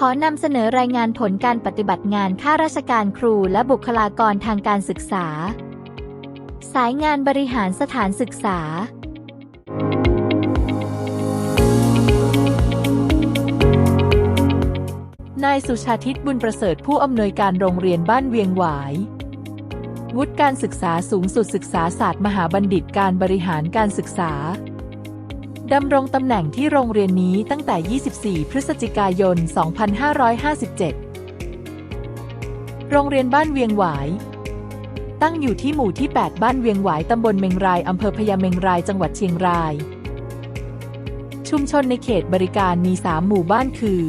ขอนำเสนอรายงานผลการปฏิบัติงานข้าราชการครูและบุคลากรทางการศึกษา สายงานบริหารสถานศึกษา นายสุชาทิตบุญประเสริฐผู้อำนวยการโรงเรียนบ้านเวียงหวาย วุฒิการศึกษาสูงสุดศึกษาศาสตร์มหาบัณฑิตการบริหารการศึกษา ดำรงตำแหน่งที่โรงเรียนนี้ตั้งแต่ 24 พฤศจิกายน 2557 โรงเรียนบ้านเวียงหวาย ตั้งอยู่ที่หมู่ที่ 8 บ้านเวียงหวาย ตำบลเมงราย อำเภอพญาเมงราย จังหวัดเชียงราย ชุมชนในเขตบริการมี 3 หมู่บ้านคือ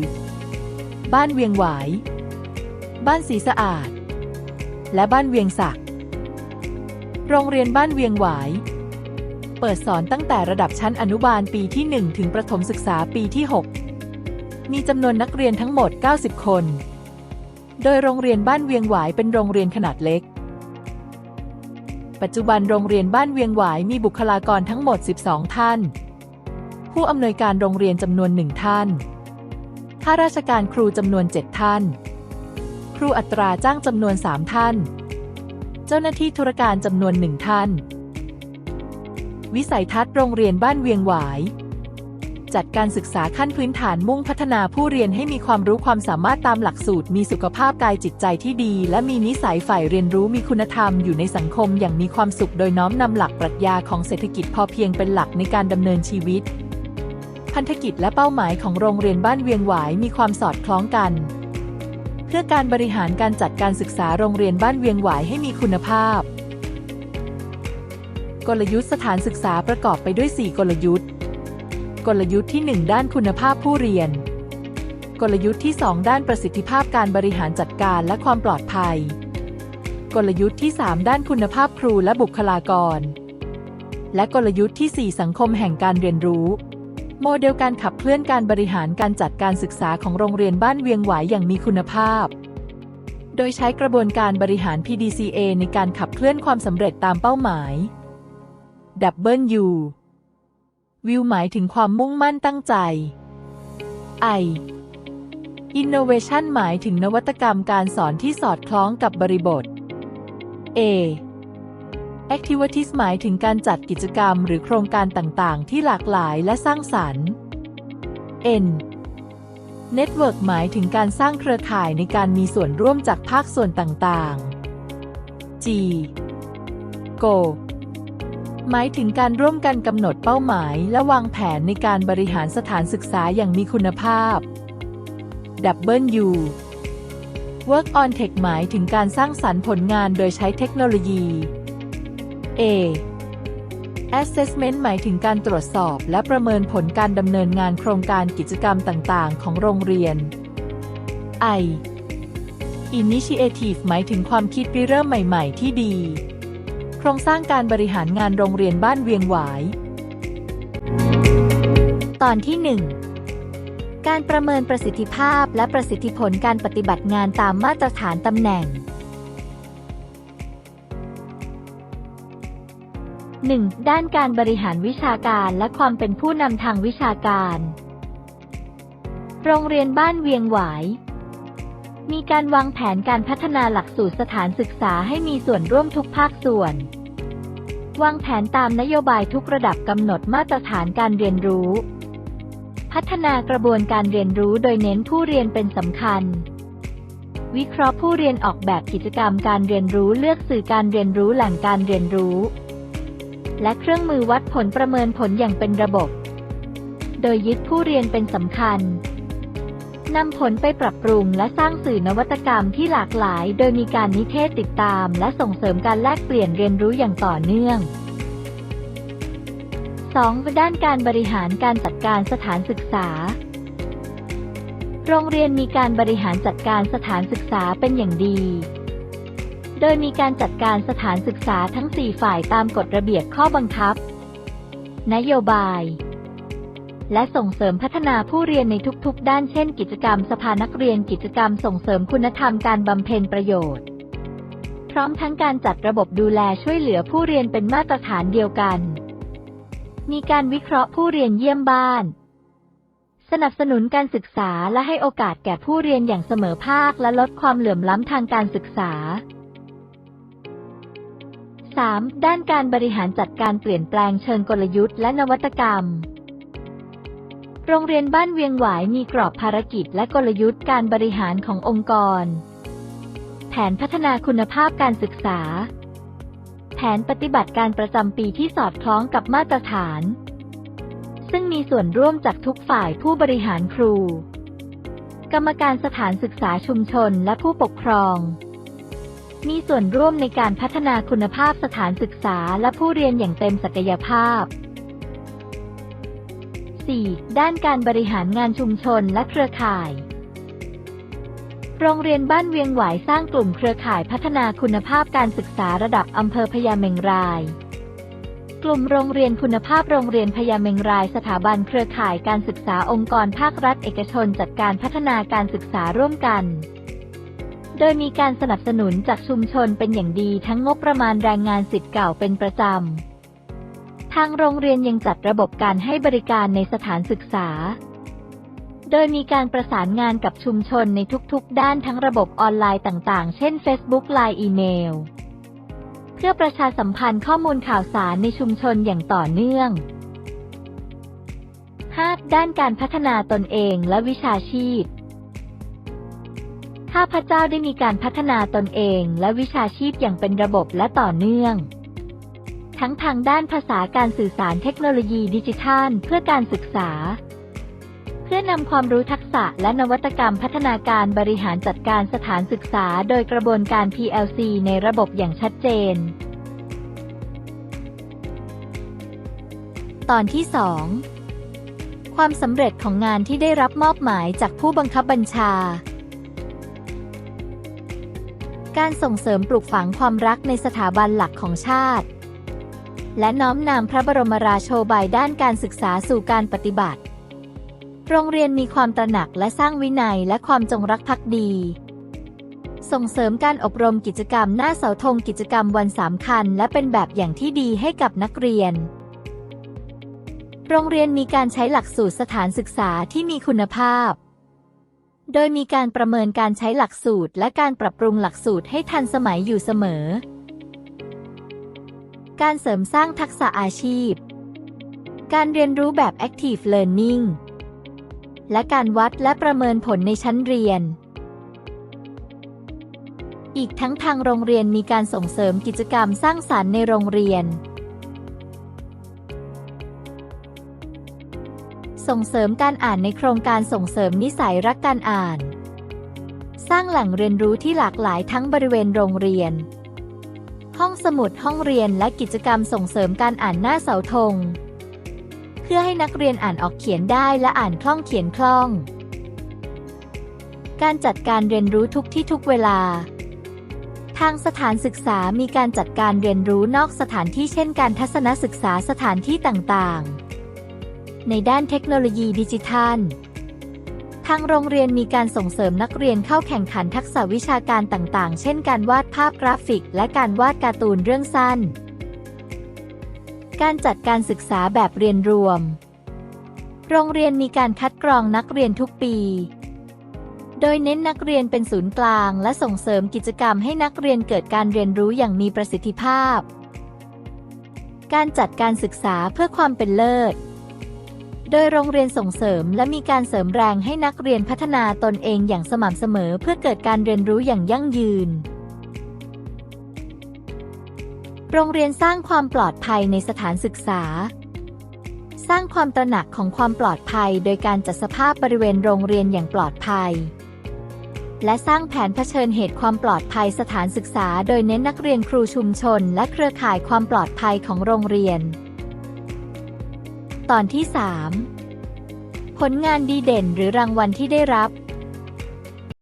บ้านเวียงหวาย บ้านสีสะอาด และบ้านเวียงศักดิ์โรงเรียนบ้านเวียงหวาย เปิดสอนตั้งแต่ระดับชั้นอนุบาลปีที่ 1 ถึงประถมศึกษาปีที่ 6 มีจำนวนนักเรียนทั้งหมด 90 คน โดยโรงเรียนบ้านเวียงหวายเป็นโรงเรียนขนาดเล็ก ปัจจุบันโรงเรียนบ้านเวียงหวายมีบุคลากรทั้งหมด 12 ท่าน ผู้อำนวยการโรงเรียนจำนวนหนึ่งท่าน ข้าราชการครูจำนวน 7 ท่าน ครูอัตราจ้างจำนวน 3 ท่าน เจ้าหน้าที่ธุรการจำนวนหนึ่งท่าน วิสัยทัศน์โรงเรียนบ้านเวียงหวาย จัดการศึกษาขั้นพื้นฐานมุ่งพัฒนาผู้เรียนให้มีความรู้ความสามารถตามหลักสูตร มีสุขภาพกายจิตใจที่ดี และมีนิสัยใฝ่เรียนรู้มีคุณธรรมอยู่ในสังคมอย่างมีความสุข โดยน้อมนำหลักปรัชญาของเศรษฐกิจพอเพียงเป็นหลักในการดำเนินชีวิต พันธกิจและเป้าหมายของโรงเรียนบ้านเวียงหวายมีความสอดคล้องกันเพื่อการบริหารการจัดการศึกษาโรงเรียนบ้านเวียงหวายให้มีคุณภาพ กลยุทธ์สถานศึกษาประกอบไปด้วย 4 กลยุทธ์ กลยุทธ์ที่ 1 ด้านคุณภาพผู้เรียน กลยุทธ์ที่ 2 ด้านประสิทธิภาพการบริหารจัดการและความปลอดภัย กลยุทธ์ที่ 3 ด้านคุณภาพครูและบุคลากร และกลยุทธ์ที่ 4 สังคมแห่งการเรียนรู้ โมเดลการขับเคลื่อนการบริหารการจัดการศึกษาของโรงเรียนบ้านเวียงหวายอย่างมีคุณภาพโดยใช้กระบวนการบริหาร PDCA ในการขับเคลื่อนความสำเร็จตามเป้าหมาย W View หมายถึงความมุ่งมั่นตั้งใจ I Innovation หมายถึงนวัตกรรมการสอนที่สอดคล้องกับบริบท A Activities หมายถึงการจัดกิจกรรมหรือโครงการต่างๆ ที่หลากหลายและสร้างสรรค์ N Network หมายถึงการสร้างเครือข่ายในการมีส่วนร่วมจากภาคส่วนต่างๆ G Go หมายถึงการร่วมกันกำหนดเป้าหมาย และวางแผนในการบริหารสถานศึกษาอย่างมีคุณภาพ W Work on Tech หมายถึงการสร้างสรรค์ผลงานโดยใช้เทคโนโลยี A Assessment หมายถึงการตรวจสอบ และประเมินผลการดำเนินงานโครงการกิจกรรมต่างๆ ของโรงเรียน I Initiative หมายถึงความคิดริเริ่มใหม่ ๆ ที่ดี รงสร้างการบริหารงานโรงเรียนบ้านเวียงหวาย ตอนที่ 1 การประเมินประสิทธิภาพและประสิทธิผลการปฏิบัติงานตามมาตรฐานตำแหน่ง 1. ด้านการบริหารวิชาการและความเป็นผู้นำทางวิชาการ โรงเรียนบ้านเวียงหวาย มีการวางแผนการพัฒนาหลักสูตรสถานศึกษาให้มีส่วนร่วมทุกภาคส่วน วางแผนตามนโยบายทุกระดับกำหนดมาตรฐานการเรียนรู้ พัฒนากระบวนการเรียนรู้โดยเน้นผู้เรียนเป็นสำคัญ วิเคราะห์ผู้เรียนออกแบบกิจกรรมการเรียนรู้เลือกสื่อการเรียนรู้แหล่งการเรียนรู้ และเครื่องมือวัดผลประเมินผลอย่างเป็นระบบ โดยยึดผู้เรียนเป็นสำคัญ นำผลไปปรับปรุงและสร้างสื่อนวัตกรรมที่หลากหลาย โดยมีการนิเทศติดตาม และส่งเสริมการแลกเปลี่ยนเรียนรู้อย่างต่อเนื่อง 2. ด้านการบริหารการจัดการสถานศึกษา โรงเรียนมีการบริหารจัดการสถานศึกษาเป็นอย่างดี โดยมีการจัดการสถานศึกษาทั้ง 4 ฝ่ายตามกฎระเบียบข้อบังคับ นโยบาย และส่งเสริมพัฒนาผู้เรียนในทุกๆ ด้านเช่น กิจกรรมสภานักเรียนกิจกรรมส่งเสริมคุณธรรมการบำเพ็ญประโยชน์ พร้อมทั้งการจัดระบบดูแลช่วยเหลือผู้เรียนเป็นมาตรฐานเดียวกัน มีการวิเคราะห์ผู้เรียนเยี่ยมบ้าน สนับสนุนการศึกษาและให้โอกาสแก่ผู้เรียนอย่างเสมอภาคและลดความเหลื่อมล้ำทางการศึกษา 3. ด้านการบริหารจัดการเปลี่ยนแปลงเชิงกลยุทธ์และนวัตกรรม โรงเรียนบ้านเวียงหวายมีกรอบภารกิจและกลยุทธ์การบริหารขององค์กร แผนพัฒนาคุณภาพการศึกษา แผนปฏิบัติการประจำปีที่สอดคล้องกับมาตรฐาน ซึ่งมีส่วนร่วมจากทุกฝ่ายผู้บริหารครู กรรมการสถานศึกษาชุมชนและผู้ปกครอง มีส่วนร่วมในการพัฒนาคุณภาพสถานศึกษาและผู้เรียนอย่างเต็มศักยภาพ 4. ด้านการบริหารงานชุมชนและเครือข่าย โรงเรียนบ้านเวียงหวายสร้างกลุ่มเครือข่ายพัฒนาคุณภาพการศึกษาระดับอำเภอพญาเมงราย กลุ่มโรงเรียนคุณภาพโรงเรียนพญาเมงราย สถาบันเครือข่ายการศึกษาองค์กรภาครัฐเอกชนจัดการพัฒนาการศึกษาร่วมกันโดยมีการสนับสนุนจากชุมชนเป็นอย่างดีทั้งงบประมาณแรงงานสิทธิ์เก่าเป็นประจำ ทางโรงเรียนยังจัดระบบการให้บริการในสถานศึกษา โดยมีการประสานงานกับชุมชนในทุกๆ ด้านทั้งระบบออนไลน์ต่างๆ เช่น Facebook ไลน์อีเมล เพื่อประชาสัมพันธ์ข้อมูลข่าวสารในชุมชนอย่างต่อเนื่อง 5. ด้านการพัฒนาตนเองและวิชาชีพข้าพเจ้าได้มีการพัฒนาตนเองและวิชาชีพอย่างเป็นระบบและต่อเนื่อง ทั้งทางด้านภาษาการสื่อสารเทคโนโลยีดิจิทัล เพื่อการศึกษา เพื่อนำความรู้ทักษะและนวัตกรรมพัฒนาการบริหารจัดการสถานศึกษา โดยกระบวนการ PLC ในระบบอย่างชัดเจน ตอนที่ 2 ความสำเร็จของงานที่ได้รับมอบหมายจากผู้บังคับบัญชาการส่งเสริมปลูกฝังความรักในสถาบันหลักของชาติ และน้อมนำพระบรมราโชบายด้านการศึกษาสู่การปฏิบัติ โรงเรียนมีความตระหนักและสร้างวินัยและความจงรักภักดี ส่งเสริมการอบรมกิจกรรมหน้าเสาธงกิจกรรมวันสำคัญและเป็นแบบอย่างที่ดีให้กับนักเรียน โรงเรียนมีการใช้หลักสูตรสถานศึกษาที่มีคุณภาพโดยมีการประเมินการใช้หลักสูตรและการปรับปรุงหลักสูตรให้ทันสมัยอยู่เสมอ การเสริมสร้างทักษะอาชีพ การเรียนรู้แบบ active learning และการวัดและประเมินผลในชั้นเรียน อีกทั้งทางโรงเรียนมีการส่งเสริมกิจกรรมสร้างสารรค์ในโรงเรียน ส่งเสริมการอ่านในโครงการส่งเสริมนิสัยรักการอ่าน สร้างแหล่งเรียนรู้ที่หลากหลายทั้งบริเวณโรงเรียน ห้องสมุดห้องเรียนและกิจกรรมส่งเสริมการอ่านหน้าเสาธง เพื่อให้นักเรียนอ่านออกเขียนได้และอ่านคล่องเขียนคล่อง การจัดการเรียนรู้ทุกที่ทุกเวลา ทางสถานศึกษามีการจัดการเรียนรู้นอกสถานที่เช่นการทัศนศึกษาสถานที่ต่างๆ ในด้านเทคโนโลยีดิจิทัล ทางโรงเรียนมีการส่งเสริมนักเรียนเข้าแข่งขันทักษะวิชาการต่างๆ เช่นการวาดภาพกราฟิก และการวาดการ์ตูนเรื่องสั้น การจัดการศึกษาแบบเรียนรวม โรงเรียนมีการคัดกรองนักเรียนทุกปี โดยเน้นนักเรียนเป็นศูนย์กลางและส่งเสริมกิจกรรมให้นักเรียนเกิดการเรียนรู้อย่างมีประสิทธิภาพ การจัดการศึกษาเพื่อความเป็นเลิศ โดยโรงเรียนส่งเสริมและมีการเสริมแรงให้นักเรียนพัฒนาตนเองอย่างสม่ำเสมอเพื่อเกิดการเรียนรู้อย่างยั่งยืน โรงเรียนสร้างความปลอดภัยในสถานศึกษา สร้างความตระหนักของความปลอดภัย โดยการจัดสภาพบริเวณโรงเรียนอย่างปลอดภัย และสร้างแผนเผชิญเหตุความปลอดภัยสถานศึกษา โดยเน้นนักเรียนครูชุมชน และเครือข่ายความปลอดภัยของโรงเรียน ตอนที่ 3 ผลงานดีเด่นหรือรางวัลที่ได้รับ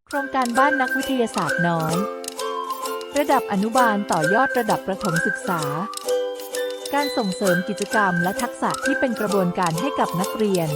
โครงการบ้านนักวิทยาศาสตร์น้อย ระดับอนุบาลต่อยอดระดับประถมศึกษา การส่งเสริมกิจกรรมและทักษะที่เป็นกระบวนการให้กับนักเรียน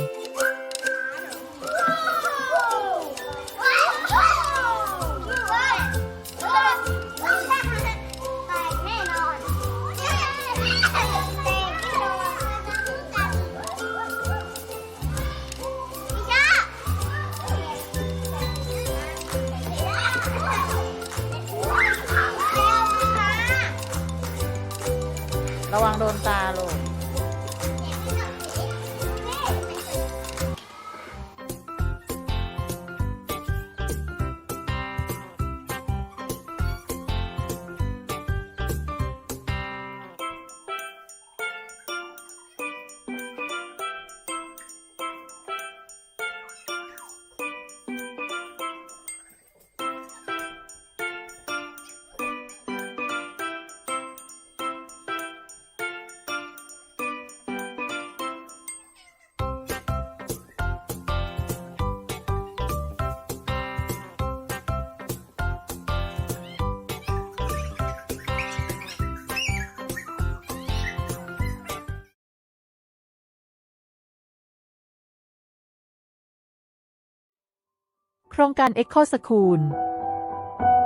โครงการ Echo School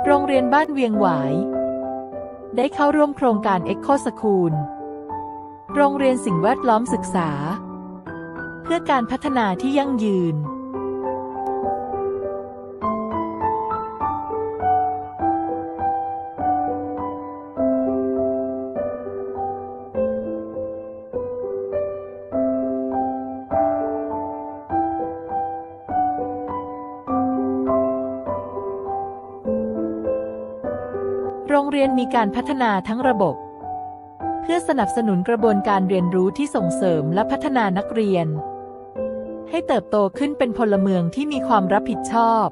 โรงเรียนบ้านเวียงหวาย ได้เข้าร่วมโครงการ Echo School โรงเรียนสิ่งแวดล้อมศึกษา เพื่อการพัฒนาที่ยั่งยืน มีการพัฒนาทั้งระบบ เพื่อสนับสนุนกระบวนการเรียนรู้ที่ส่งเสริมและพัฒนานักเรียน ให้เติบโตขึ้นเป็นพลเมืองที่มีความรับผิดชอบ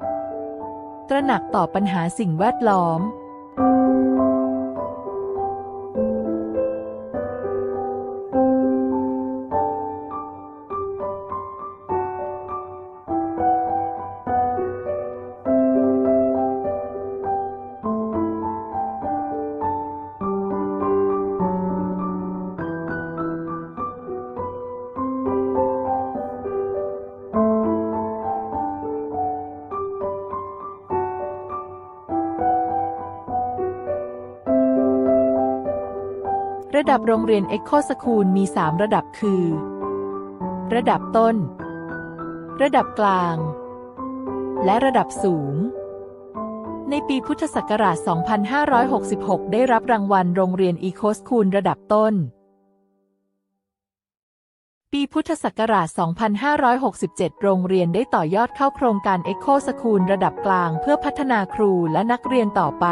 ตระหนักต่อปัญหาสิ่งแวดล้อม ระดับโรงเรียน Echo School มี 3 ระดับคือ ระดับต้น ระดับกลาง และระดับสูง ในปีพุทธศักราช 2566 ได้รับรางวัลโรงเรียน Eco School ระดับต้น ปีพุทธศักราช 2567 โรงเรียนได้ต่อยอดเข้าโครงการ Echo School ระดับกลาง เพื่อพัฒนาครูและนักเรียนต่อไป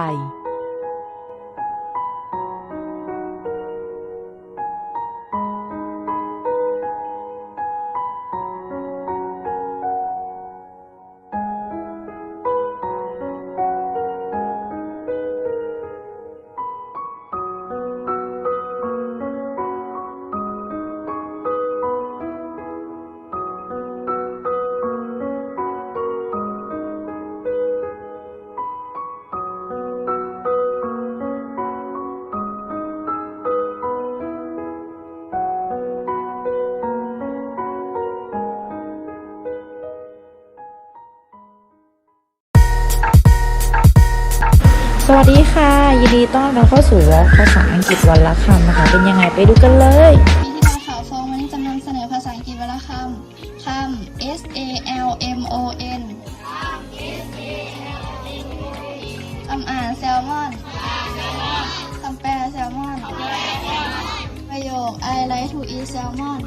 ยินดีต้อนรับเข้าสู่วอล์กภาษาอังกฤษวันละคำนะคะ เป็นยังไงไปดูกันเลยมีที่มาข่าวฟองวันนี้จะนำเสนอภาษาอังกฤษวลละคำคำ S A L M O N คำอ่านแซลมอนคำแปลแซลมอน ประโยค I like to eat salmon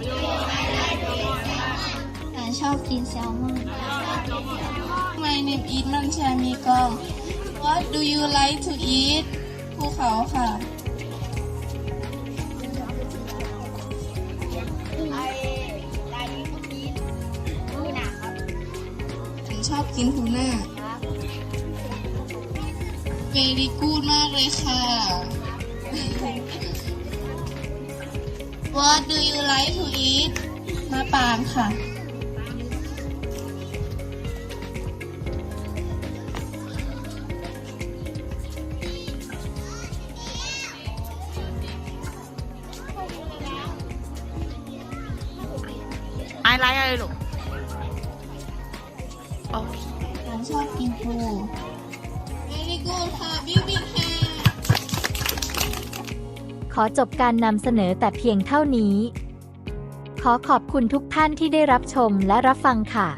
อ่านชอบกินแซลมอน My name is นันชามีกอง What do you like to eat ภูเขาค่ะฉันชอบกินทูน่าเวรีกูดมากเลยค่ะ What do you like to eat มาปางค่ะ ไอไลท์อะไรลูกโอเคฉันชอบกินปู Very good ค่ะ บิ๊กบิ๊กค่ะ ขอจบการนำเสนอแต่เพียงเท่านี้ ขอขอบคุณทุกท่านที่ได้รับชมและรับฟังค่ะ